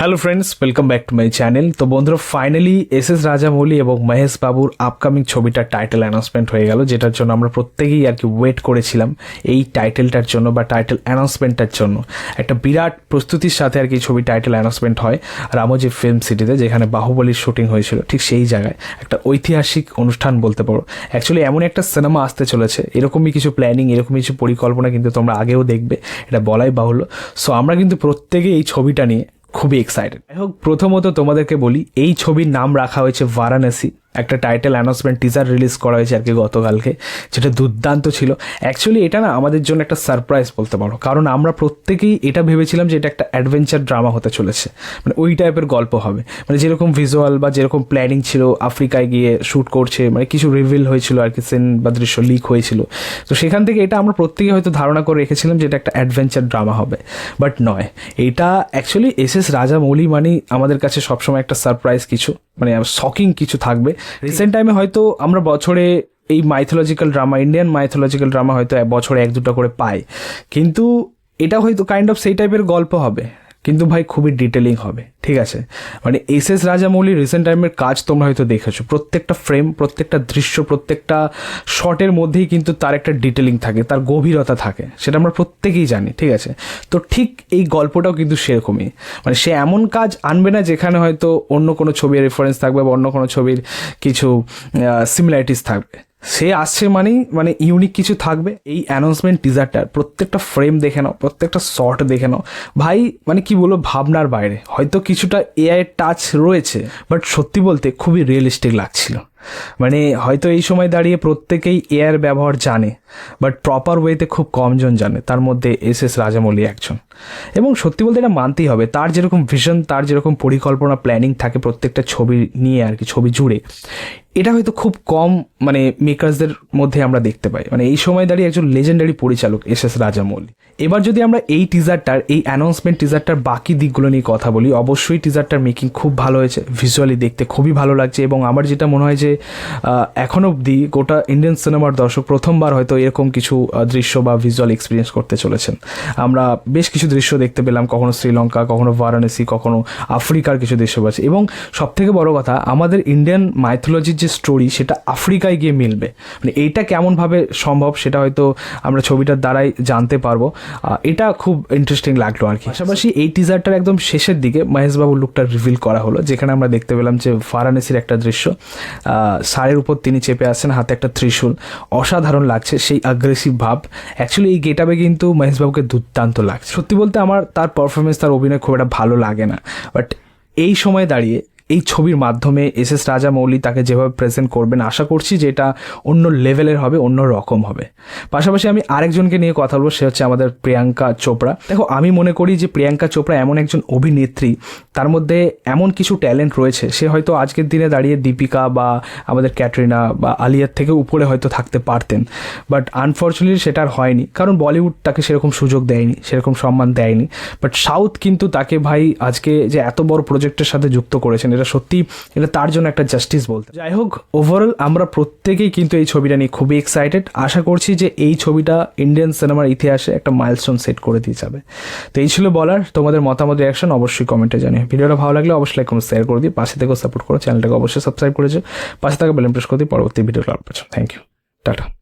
Hello friends welcome back to my channel তো বন্ধুরা finally S S Rajamouli এবং মহেশ বাবুর আপকামিং ছবিটার টাইটেল অ্যানাউন্সমেন্ট হয়ে গেল, যেটার জন্য আমরা প্রত্যেকেই আর কি ওয়েট করেছিলাম এই টাইটেলটার জন্য বা টাইটেল অ্যানাউন্সমেন্টটার জন্য। একটা বিরাট প্রস্তুতির সাথে আর কি ছবি টাইটেল অ্যানাউন্সমেন্ট হয় রামোজি ফিল্ম সিটিতে যেখানে বাহুবলীর শুটিং হয়েছিল। ঠিক সেই জায়গায় একটা ঐতিহাসিক অনুষ্ঠান বলতে পারো। অ্যাকচুয়ালি এমন একটা সিনেমা আসতে চলেছে। এরকমই কিছু প্ল্যানিং এরকমই কিছু পরিকল্পনা কিন্তু তোমরা আগেও দেখবে। এটা বলাই বাহুল্য। সো আমরা কিন্তু প্রত্যেকে এই ছবিটা নিয়ে খুবই এক্সাইটেড যাই হোক প্রথমত তোমাদেরকে বলি এই ছবির নাম রাখা হয়েছে বারাণসী। একটা টাইটেল অ্যানাউন্সমেন্ট টিজার রিলিজ করা হয়েছে আর কি গতকালকে, যেটা দুর্দান্ত ছিল। অ্যাকচুয়ালি এটা না আমাদের জন্য একটা সারপ্রাইজ বলতে পারো। কারণ আমরা প্রত্যেকেই এটা ভেবেছিলাম যে এটা একটা অ্যাডভেঞ্চার ড্রামা হতে চলেছে। মানে ওই টাইপের গল্প হবে। মানে যেরকম ভিজুয়াল বা যেরকম প্ল্যানিং ছিল, আফ্রিকায় গিয়ে শ্যুট করছে মানে কিছু রিভিল হয়েছিল আর কি সিন বা দৃশ্য লিক হয়েছিল। তো সেখান থেকে এটা আমরা প্রত্যেকে হয়তো ধারণা করে রেখেছিলাম যে এটা একটা অ্যাডভেঞ্চার ড্রামা হবে। বাট নয়। এটা অ্যাকচুয়ালি এস এস রাজা মৌলি মানেই আমাদের কাছে সবসময় একটা সারপ্রাইজ কিছু। মানে শকিং কিছু থাকবে। রিসেন্ট টাইমে হয়তো আমরা বছরে এই mythological drama Indian mythological drama হয়তো বছরে এক দুটো করে পাই। কিন্তু এটা হয়তো কাইন্ড অফ সেই টাইপের গল্প হবে। কিন্তু ভাই খুবই ডিটেলিং হবে, ঠিক আছে? মানে এস এস রাজামৌলির রিসেন্ট টাইমের কাজ তোমরা হয়তো দেখেছ। প্রত্যেকটা ফ্রেম প্রত্যেকটা দৃশ্য, প্রত্যেকটা শটের মধ্যেই কিন্তু তার একটা ডিটেলিং থাকে, তার গভীরতা থাকে, সেটা আমরা প্রত্যেকেই জানি, ঠিক আছে? তো ঠিক এই গল্পটাও কিন্তু সেরকমই। মানে সে এমন কাজ আনবে না যেখানে হয়তো অন্য কোনো ছবির রেফারেন্স থাকবে বা অন্য কোনো ছবির কিছু সিমিলারিটিস থাকবে। সে আসছে মানেই মানে ইউনিক কিছু থাকবে। এই অ্যানাউন্সমেন্ট টিজারটার প্রত্যেকটা ফ্রেম দেখে নাও, প্রত্যেকটা শর্ট দেখে নাও। ভাই মানে কি বলব, ভাবনার বাইরে। হয়তো কিছুটা এআই টাচ রয়েছে বাট সত্যি বলতে খুবই রিয়েলিস্টিক লাগছিল। মানে হয়তো এই সময় দাঁড়িয়ে প্রত্যেকেই এআর ব্যবহার জানে বাট প্রপার ওয়েতে খুব কমজন জানে, তার মধ্যে এস এস রাজামৌলি একজন। এবং সত্যি বলতে এটা মানতেই হবে, তার যেরকম ভিশন তার যেরকম পরিকল্পনা প্ল্যানিং থাকে প্রত্যেকটা ছবি নিয়ে আর কি, ছবি জুড়ে, এটা হয়তো খুব কম মানে মেকার্সদের মধ্যে আমরা দেখতে পাই। মানে এই সময় দাঁড়িয়ে একজন লেজেন্ডারি পরিচালক এস এস রাজামৌলি। এবার যদি আমরা এই টিজারটার এই অ্যানাউন্সমেন্ট টিজারটার বাকি দিকগুলো নিয়ে কথা বলি, অবশ্যই টিজারটার মেকিং খুব ভালো হয়েছে ভিজুয়ালি দেখতে খুবই ভালো লাগছে, এবং আমার যেটা মনে হয় যে এখন অবধি গোটা ইন্ডিয়ান সিনেমার দর্শক প্রথমবার হয়তো এরকম কিছু দৃশ্য বা ভিজুয়াল এক্সপিরিয়েন্স করতে চলেছেন। আমরা বেশ কিছু দৃশ্য দেখতে পেলাম, কখনো শ্রীলঙ্কা, কখনো বারাণসী কখনো আফ্রিকার কিছু দৃশ্য পাচ্ছি এবং সব থেকে বড় কথা, আমাদের ইন্ডিয়ান মাইথোলজির যে স্টোরি সেটা আফ্রিকায় গিয়ে মিলবে। মানে এইটা কেমনভাবে সম্ভব, সেটা হয়তো আমরা ছবিটার দ্বারাই জানতে পারব। এটা খুব ইন্টারেস্টিং লাগল আর কি। পাশাপাশি এই টিজারটার একদম শেষের দিকে মহেশবাবুর লুকটা রিভিল করা হলো, যেখানে আমরা দেখতে পেলাম যে বারাণসীর একটা দৃশ্য। ষাঁড়ের উপর তিনি চেপে আছেন হাতে একটা ত্রিশূল। অসাধারণ লাগছে সেই অ্যাগ্রেসিভ ভাব। অ্যাকচুয়ালি এই গেটাবে কিন্তু মহেশবাবুকে দুর্দান্ত লাগছে। সত্যি বলতে আমার তার পারফরমেন্স তার অভিনয় খুব একটা ভালো লাগে না। বাট এই সময় দাঁড়িয়ে, এই ছবির মাধ্যমে এস এস রাজা মৌলি তাকে যেভাবে প্রেজেন্ট করবেন, আশা করছি যে এটা অন্য লেভেলের হবে, অন্য রকম হবে। পাশাপাশি আমি আরেকজনকে নিয়ে কথা বলব, সে হচ্ছে আমাদের প্রিয়াঙ্কা চোপড়া। দেখো, আমি মনে করি যে প্রিয়াঙ্কা চোপড়া এমন একজন অভিনেত্রী তার মধ্যে এমন কিছু ট্যালেন্ট রয়েছে, সে হয়তো আজকের দিনে দাঁড়িয়ে দীপিকা বা আমাদের ক্যাটরিনা বা আলিয়ার থেকে উপরে হয়তো থাকতে পারতেন। বাট আনফর্চুনেটলি সেটা আর হয়নি। কারণ বলিউড তাকে সেরকম সুযোগ দেয়নি, সেরকম সম্মান দেয়নি। বাট সাউথ কিন্তু তাকে ভাই আজকে যে এত বড় প্রজেক্টের সাথে যুক্ত করেছেন, এটা সত্যি এটা তার জন্য একটা জাস্টিস বলতে যাই হোক ওভারঅল আমরা প্রত্যেকেই কিন্তু এই ছবিটা নিয়ে খুবই এক্সাইটেড আশা করছি যে এই ছবিটা ইন্ডিয়ান সিনেমার ইতিহাসে একটা মাইলস্টোন সেট করে দিয়ে যাবে। তো এই ছিল বলার, তোমাদের মতামত রিয়াকশন অবশ্যই কমেন্টে জানিয়ে ভিডিওটা ভালো লাগলে অবশ্যই লাইক কমেন্ট শেয়ার করে দিই পাশে থেকেও সাপোর্ট করো চ্যানেলটাকে অবশ্যই সাবস্ক্রাইব করেছে পাশে থাকা বেলেন প্রেস করে দিই পরবর্তী video upload thank you tata